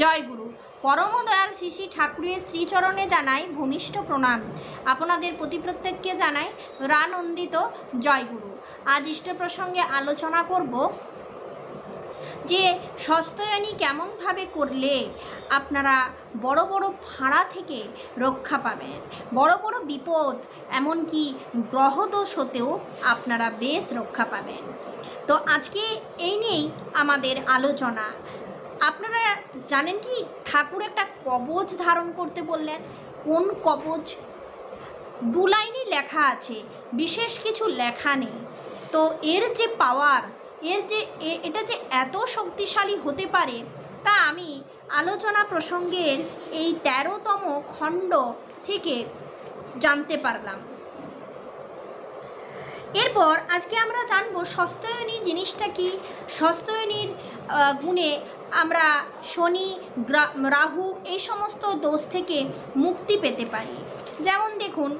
জয় গুরু পরমদয়াল শ্রী শ্রী ঠাকুরের শ্রীচরণে জানাই ভূমিষ্ঠ প্রণাম। আপনাদের প্রতি প্রত্যেককে জানাই রানন্দিত জয় গুরু আজ ইষ্ট প্রসঙ্গে আলোচনা করব যে সস্তয়নী কেমনভাবে করলে আপনারা বড় বড় ভাড়া থেকে রক্ষা পাবেন, বড় বড় বিপদ, এমনকি গ্রহদোষ হতেও আপনারা বেশ রক্ষা পাবেন। তো আজকে এই নিয়েই আমাদের আলোচনা। আপনারা জানেন কি, ঠাকুর একটা কবচ ধারণ করতে বললেন। কোন কবচ? দু লাইনই লেখা আছে, বিশেষ কিছু লেখা নেই। তো এর যে পাওয়ার এর যে এটা যে এত শক্তিশালী হতে পারে, তা আমি আলোচনা প্রসঙ্গের এই তেরোতম খণ্ড থেকে জানতে পারলাম। এরপর আজকে আমরা জানব সস্তায়নী জিনিসটা কি? সস্তায়নীর গুণে আমরা শনি রাহু এই সমস্ত দোষ থেকে মুক্তি পেতে পারি। যেমন দেখুন,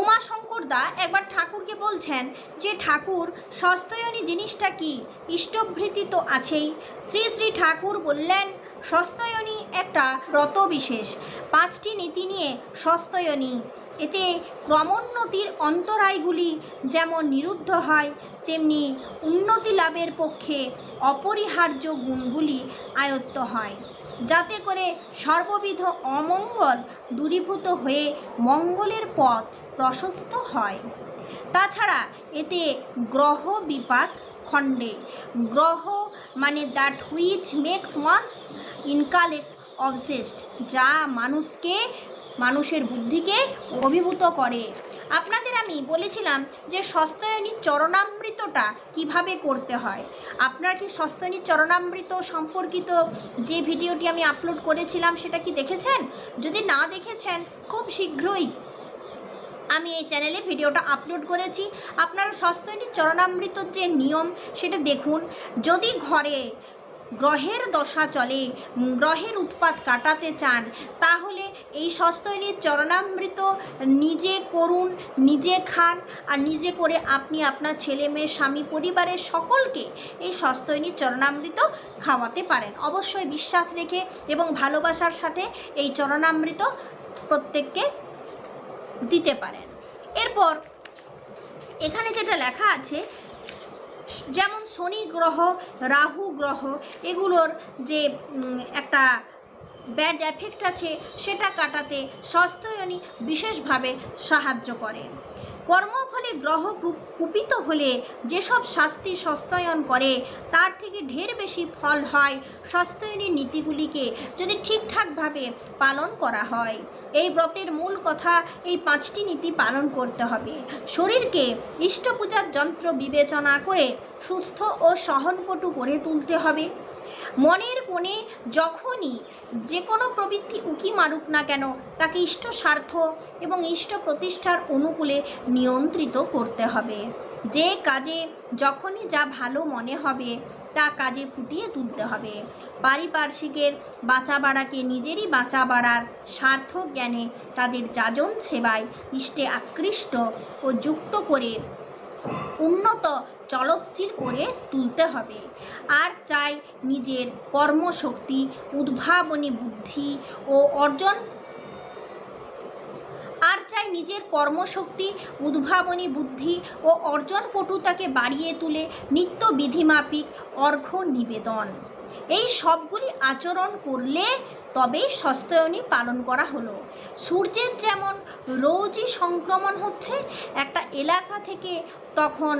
উমাশঙ্কর দা একবার ঠাকুরকে বলছেন যে, ঠাকুর, সস্তয়নী জিনিসটা কি? ইষ্টভৃতি তো আছেই। শ্রী শ্রী ঠাকুর বললেন, সস্তয়নী একটা রত বিশেষ পাঁচটি নীতি নিয়ে সস্তয়নী। এতে ক্রমোন্নতির অন্তরায়গুলি যেমন নিরুদ্ধ হয়, তেমনি উন্নতি লাভের পক্ষে অপরিহার্য গুণগুলি আয়ত্ত হয়, যাতে করে সর্ববিধ অমঙ্গল দূরীভূত হয়ে মঙ্গলের পথ প্রশস্ত হয়। তাছাড়া এতে গ্রহ বিপাক খণ্ডে, গ্রহ মানে that which makes one's intellect obsessed যা মানুষকে মানুষের বুদ্ধিকে অভিভূত করে। আপনাদের আমি বলেছিলাম যে সস্তয়নী চরণামৃতটা কীভাবে করতে হয়। আপনার কি সস্তয়নী চরণামৃত সম্পর্কিত যে ভিডিওটি আমি আপলোড করেছিলাম সেটা কি দেখেছেন? যদি না দেখেছেন, খুব শীঘ্রই আমি এই চ্যানেলে ভিডিওটা আপলোড করেছি। আপনারা সস্তয়নী চরণামৃতর যে নিয়ম, সেটা দেখুন। যদি ঘরে গ্রহের দশা চলে, গ্রহের উৎপাত কাটাতে চান, তাহলে এই সস্তয়নীর চরণামৃত নিজে করুন, নিজে খান আর নিজে করে আপনি আপনার ছেলে মেয়ে, স্বামী, পরিবারের সকলকে এই সস্তয়নীর চরণামৃত খাওয়াতে পারেন। অবশ্যই বিশ্বাস রেখে এবং ভালোবাসার সাথে এই চরণামৃত প্রত্যেককে দিতে পারেন। এরপর এখানে যেটা লেখা আছে, যেমন শনি গ্রহ, রাহু গ্রহ, এগুলোর যে একটা ব্যাড এফেক্ট আছে, সেটা কাটাতে সস্তয়নী বিশেষভাবে সাহায্য করে। কর্মফলে গ্রহ কুপিত হলে যেসব শাস্তি সস্তায়ন করে, তার থেকে ঢের বেশি ফল হয় সস্তায়নী নীতিগুলিকে যদি ঠিকঠাকভাবে পালন করা হয়। এই ব্রতের মূল কথা এই পাঁচটি নীতি পালন করতে হবে। শরীরকে ইষ্ট পূজার যন্ত্র বিবেচনা করে সুস্থ ও সহনপটু করে তুলতে হবে। মনের কোণে যখনই যে কোনো প্রবৃত্তি উকি মারুক না কেন, তাকে ইষ্ট স্বার্থ এবং ইষ্ট প্রতিষ্ঠার অনুকূলে নিয়ন্ত্রিত করতে হবে। যে কাজে যখনই যা ভালো মনে হবে, তা কাজে ফুটিয়ে তুলতে হবে। পারিপার্শ্বিকের বাঁচা বাড়াকে নিজেরই বাঁচা বাড়ার সার্থক জ্ঞানে তাদের যাজন সেবায় ইষ্টে আকৃষ্ট ও যুক্ত করে উন্নত চলৎশীল করে তুলতে হবে। আর চাই নিজের কর্মশক্তি, উদ্ভাবনী বুদ্ধি ও অর্জন। আর চাই নিজের কর্মশক্তি, উদ্ভাবনী বুদ্ধি ও অর্জন পটুতাকে বাড়িয়ে তুলে নিত্য বিধিমাফিক অর্ঘ্য নিবেদন। এই সবগুলি আচরণ করলে তবেই সস্তায়নী পালন করা হলো। সূর্যের যেমন রোজই সংক্রমণ হচ্ছে, একটা এলাকা থেকে তখন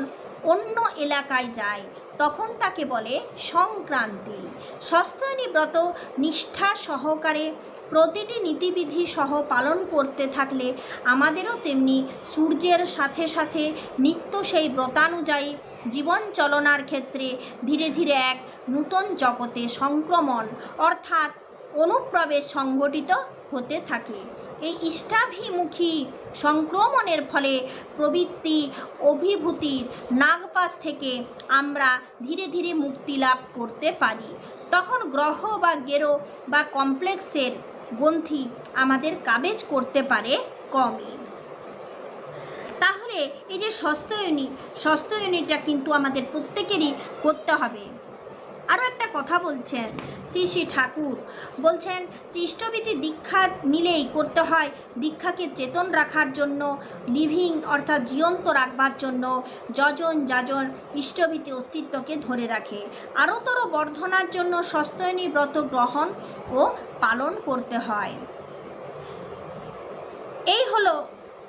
অন্য এলাকায় যায়, তখন তাকে বলে সংক্রান্তি। সস্তায়নী ব্রত নিষ্ঠা সহকারে প্রতিটি নীতিবিধি সহ পালন করতে থাকলে আমাদেরও তেমনি সূর্যের সাথে সাথে নিত্য সেই ব্রতানুযায়ী জীবন চলনার ক্ষেত্রে ধীরে ধীরে এক নূতন জগতে সংক্রমণ অর্থাৎ অনুপ্রবেশ সংগঠিত হতে থাকে। এই ইষ্টাভিমুখী সংক্রমণের ফলে প্রবৃত্তি অভিভূতির নাগপাশ থেকে আমরা ধীরে ধীরে মুক্তি লাভ করতে পারি। তখন গ্রহ বা গেরো বা কমপ্লেক্সের গ্রন্থি আমাদের কাবেজ করতে পারে কমই। তাহলে এই যে সস্তয়নী ইউনিটটা কিন্তু আমাদের প্রত্যেকেরই করতে হবে। আরও একটা কথা বলছেন। শ্রী শ্রী ঠাকুর। বলছেন যে দীক্ষা নিলেই করতে হয়। দীক্ষাকে চেতন রাখার জন্য, লিভিং অর্থাৎ জীবন্ত রাখবার জন্য যজন যাজন ইষ্টভীতি অস্তিত্বকে ধরে রাখে। আরোতর বর্ধনার জন্য সস্তয়নী ব্রত গ্রহণ ও পালন করতে হয়। এই হলো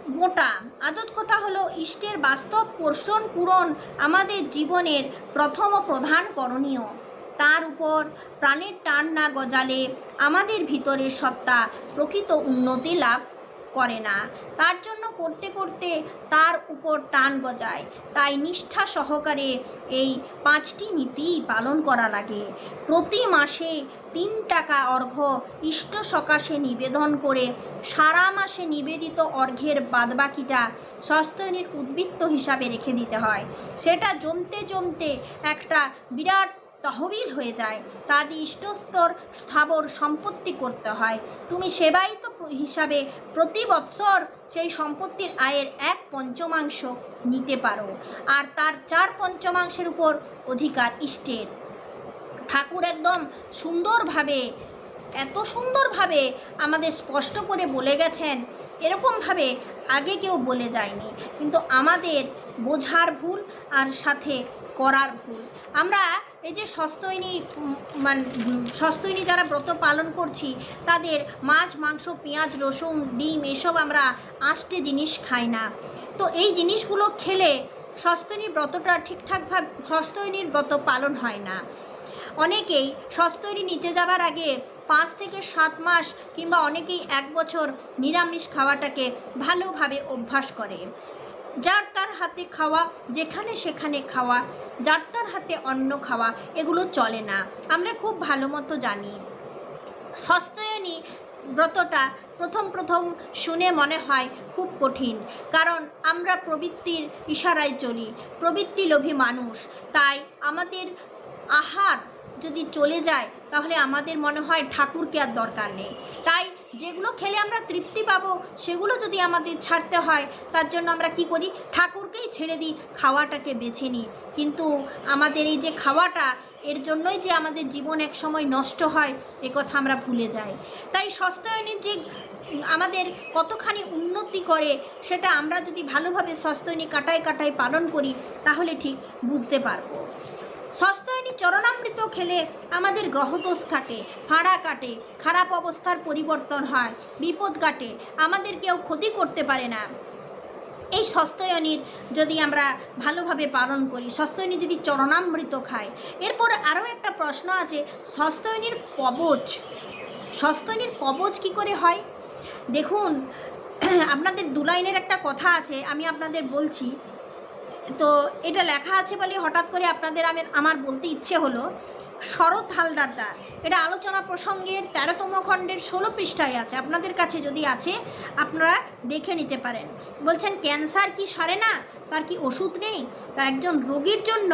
মোটা। আদত কথা হলো, ইষ্টের বাস্তব পোষণ পূরণ আমাদের জীবনের প্রথম ও প্রধান করণীয়। তার উপর প্রাণের টান না গজালে আমাদের ভিতরের সত্তা প্রকৃত উন্নতি লাভ করে না। তার জন্য করতে করতে তার উপর টান গজায়। তাই নিষ্ঠা সহকারে এই পাঁচটি নীতি পালন করা লাগে। প্রতি মাসে তিন টাকা অর্ঘ্য ইষ্ট সকাশে নিবেদন করে সারা মাসে নিবেদিত অর্ঘ্যের বাদবাকিটা সস্তয়নীর উদ্বৃত্ত হিসাবে রেখে দিতে হয়। সেটা জমতে জমতে একটা বিরাট তহবিল হয়ে যায়। তা ইষ্টস্তর স্থাবর সম্পত্তি করতে হয়। তুমি সেবায়িত হিসাবে প্রতি বৎসর সেই সম্পত্তির আয়ের এক পঞ্চমাংশ নিতে পারো। আর তার চার পঞ্চমাংশের উপর অধিকার ইষ্টের। ঠাকুর একদম সুন্দরভাবে, এত সুন্দরভাবে আমাদের স্পষ্ট করে বলে গেছেন। এরকমভাবে আগে কেউ বলে যায়নি। কিন্তু আমাদের বোঝার ভুল আর সাথে করার ভুল। আমরা এই যে সস্তৈনী মানে সস্তৈনী যারা ব্রত পালন করছি, তাদের মাছ, মাংস, পেঁয়াজ, রসুন, ডিম, এসব আমরা আষ্টে জিনিস খাই না। তো এই জিনিসগুলো খেলে সস্তৈনীর ব্রতটা ঠিকঠাকভাবে সস্তৈনীর ব্রত পালন হয় না। অনেকেই সস্তৈরি নিতে যাবার আগে পাঁচ থেকে সাত মাস কিংবা অনেকেই এক বছর নিরামিষ খাওয়াটাকে ভালোভাবে অভ্যাস করে। যার তার হাতে খাওয়া, যেখানে সেখানে খাওয়া, যার তার হাতে অন্ন খাওয়া, এগুলো চলে না। আমরা খুব ভালো মতো জানি। সস্তয়নী ব্রতটা প্রথম প্রথম শুনে মনে হয় খুব কঠিন, কারণ আমরা প্রবৃত্তির ইশারায় চলি, প্রবৃত্তি লোভী মানুষ। তাই আমাদের আহার যদি চলে যায়, তাহলে আমাদের মনে হয় ঠাকুরকে আর দরকার নেই। তাই যেগুলো খেলে আমরা তৃপ্তি পাবো, সেগুলো যদি আমাদের ছাড়তে হয়, তার জন্য আমরা কি করি? ঠাকুরকেই ছেড়ে দিই, খাওয়াটাকে বেছে নিই। কিন্তু আমাদের এই যে খাওয়াটা, এর জন্যই যে আমাদের জীবন এক সময় নষ্ট হয়, এ কথা আমরা ভুলে যাই। তাই সস্তায়নের যে আমাদের কতখানি উন্নতি করে, সেটা আমরা যদি ভালোভাবে সস্তয়নী কাটায় কাটায় পালন করি, তাহলে ঠিক বুঝতে পারব। সস্তায়নী চরণামৃত খেলে আমাদের গ্রহদোষ কাটে ফাঁড়া কাটে, খারাপ অবস্থার পরিবর্তন হয়, বিপদ কাটে, আমাদের কেউ ক্ষতি করতে পারে না। এই সস্তয়নীর যদি আমরা ভালোভাবে পালন করি, সস্তয়নী যদি চরণামৃত খায়, এরপর আরও একটা প্রশ্ন আছে, সস্তয়নীর কবচ সস্তয়নীর কবচ কি করে হয়? দেখুন, আপনাদের দুলাইনের একটা কথা আছে, আমি আপনাদের বলছি তো এটা লেখা আছে বলে হঠাৎ করে আপনাদের আমি আমার বলতে ইচ্ছে হলো, শরৎ হালদারদা এটা আলোচনা প্রসঙ্গের তেরোতম খণ্ডের ষোলো পৃষ্ঠায় আছে, আপনাদের কাছে যদি আছে, আপনারা দেখে নিতে পারেন। বলছেন, ক্যান্সার কি সারে না? তার কি ওষুধ নেই? তার একজন রোগীর জন্য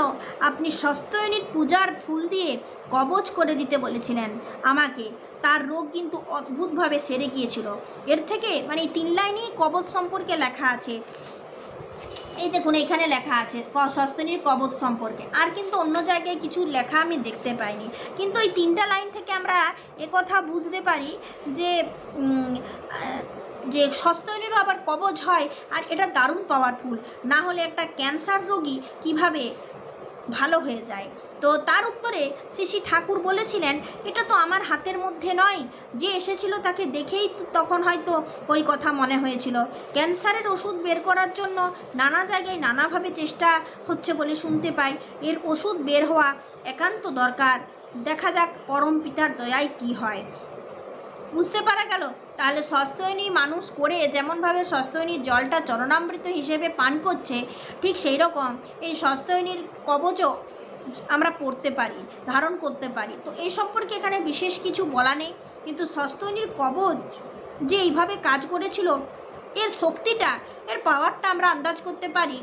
আপনি সস্তয়নীর পূজার ফুল দিয়ে কবচ করে দিতে বলেছিলেন আমাকে। তার রোগ কিন্তু অদ্ভুতভাবে সেরে গিয়েছিল। এর থেকে মানে তিন লাইনেই কবচ সম্পর্কে লেখা আছে। এই দেখুন, এখানে লেখা আছে সস্তনীর কবচ সম্পর্কে। আর কিন্তু অন্য জায়গায় কিছু লেখা আমি দেখতে পাইনি। কিন্তু এই তিনটা লাইন থেকে আমরা কথা বুঝতে পারি যে যে সস্তনীরও আবার কবচ হয়, আর এটা দারুণ পাওয়ারফুল না হলে একটা ক্যান্সার রোগী কীভাবে ভালো হয়ে যায়। তো তার উত্তরে শ্রী শ্রী ঠাকুর বলেছিলেন, এটা তো আমার হাতের মধ্যে নয়। যে এসেছিল তাকে দেখেই তখন হয়তো ওই কথা মনে হয়েছিল। ক্যান্সারের ওষুধ বের করার জন্য নানা জায়গায় নানাভাবে চেষ্টা হচ্ছে বলে শুনতে পাই। এর ওষুধ বের হওয়া একান্ত দরকার। দেখা যাক পরম পিতার দয়ায় কি হয়। বুঝতে পারা গেল তাহলে সস্তয়নী মানুষ করে যেমনভাবে সস্তয়নীর জলটা চরণামৃত হিসেবে পান করছে, ঠিক সেই রকম এই সস্তয়নীর কবচও আমরা পড়তে পারি, ধারণ করতে পারি। তো এই সম্পর্কে এখানে বিশেষ কিছু বলা নেই, কিন্তু সস্তয়নীর কবচ যে এইভাবে কাজ করেছিল, এর শক্তিটা, এর পাওয়ারটা আমরা আন্দাজ করতে পারি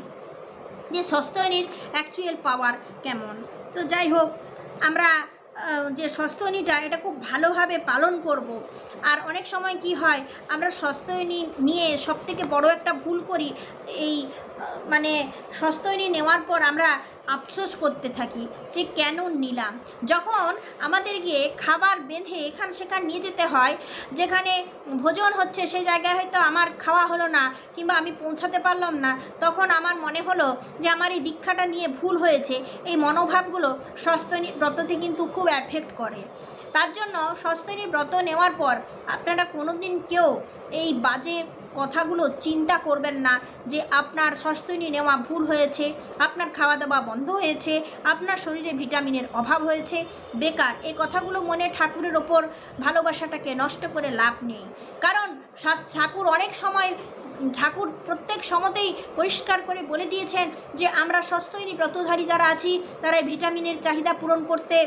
যে সস্তয়নীর অ্যাকচুয়াল পাওয়ার কেমন। তো যাই হোক, আমরা যে সস্তনীটা, এটা খুব ভালোভাবে পালন করব। আর অনেক সময় কি হয়, আমরা সস্তনী নিয়ে সবথেকে বড় একটা ভুল করি, এই মানে সস্তৈনী নেওয়ার পর আমরা আফসোস করতে থাকি যে কেন নিলাম। যখন আমাদের গিয়ে খাবার বেঁধে এখান সেখান নিয়ে যেতে হয়, যেখানে ভোজন হচ্ছে সেই জায়গায় হয়তো আমার খাওয়া হলো না কিংবা আমি পৌঁছাতে পারলাম না, তখন আমার মনে হলো যে আমার এই দীক্ষাটা নিয়ে ভুল হয়েছে। এই মনোভাবগুলো সস্তনী ব্রততে কিন্তু খুব অ্যাফেক্ট করে। তার জন্য সস্তনী ব্রত নেওয়ার পর আপনারা কোনো দিন কেউ এই বাজে কথাগুলো চিন্তা করবেন না যে আপনার সস্তনী নেওয়া ভুল হয়েছে, আপনার খাওয়া দাওয়া বন্ধ হয়েছে, আপনার শরীরে ভিটামিনের অভাব হয়েছে, বেকার। এই কথাগুলো মনে ঠাকুরের ওপর ভালোবাসাটাকে নষ্ট করে লাভ নেই। কারণ ঠাকুর অনেক সময়, ঠাকুর প্রত্যেক সময়তেই পরিষ্কার করে বলে দিয়েছেন যে আমরা সস্তৈনী ব্রতধারী যারা আছি, তারা ভিটামিনের চাহিদা পূরণ করতে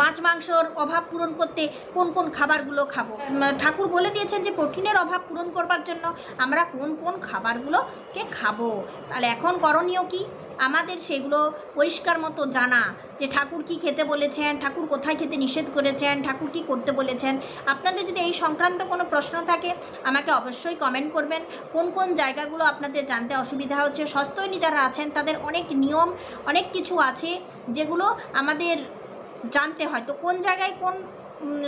মাছ মাংসর অভাব পূরণ করতে কোন কোন খাবারগুলো খাব? ঠাকুর বলে দিয়েছেন যে প্রোটিনের অভাব পূরণ করবার জন্য আমরা কোন কোন খাবারগুলোকে খাব। তাহলে এখন করণীয় কি? আমাদের সেগুলো পরিষ্কার মতো জানা যে ঠাকুর কি খেতে বলেছেন, ঠাকুর কোথায় খেতে নিষেধ করেছেন, ঠাকুর কি করতে বলেছেন। আপনাদের যদি এই সংক্রান্ত কোনো প্রশ্ন থাকে, আমাকে অবশ্যই কমেন্ট করবেন। কোন কোন জায়গাগুলো আপনাদের জানতে অসুবিধা হচ্ছে? সস্তৈনী যারা আছেন, তাদের অনেক নিয়ম, অনেক কিছু আছে যেগুলো আমাদের জানতে হয়। তো কোন জায়গায় কোন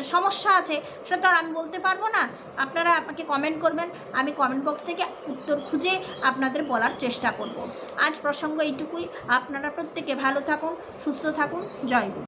সমস্যা আছে সেটা তো আর আমি বলতে পারব না। আপনারা আমাকে কমেন্ট করবেন। আমি কমেন্ট বক্স থেকে উত্তর খুঁজে আপনাদের বলার চেষ্টা করব। আজ প্রসঙ্গ এইটুকুই। আপনারা প্রত্যেকে ভালো থাকুন, সুস্থ থাকুন। জয়